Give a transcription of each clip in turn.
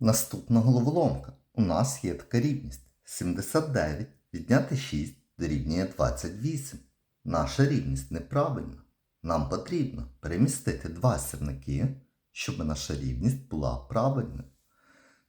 Наступна головоломка. У нас є така рівність. 79 відняти 6 дорівнює 28. Наша рівність неправильна. Нам потрібно перемістити два сірники, щоб наша рівність була правильною.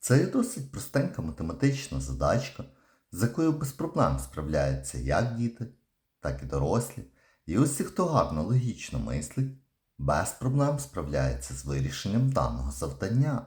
Це є досить простенька математична задачка, з якою без проблем справляються як діти, так і дорослі. І усі, хто гарно логічно мислить, без проблем справляється з вирішенням даного завдання.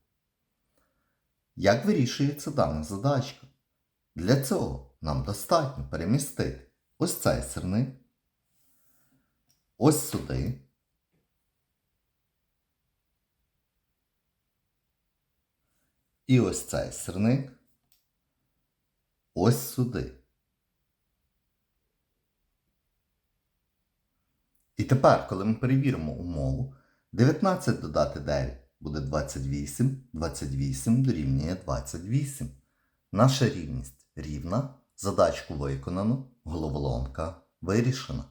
Як вирішується дана задачка? Для цього нам достатньо перемістити ось цей сирник, ось сюди. І ось цей сирник ось сюди. І тепер, коли ми перевіримо умову, 19 додати 9 буде 28, 28 дорівнює 28. Наша рівність рівна, задачку виконано, головоломка вирішена.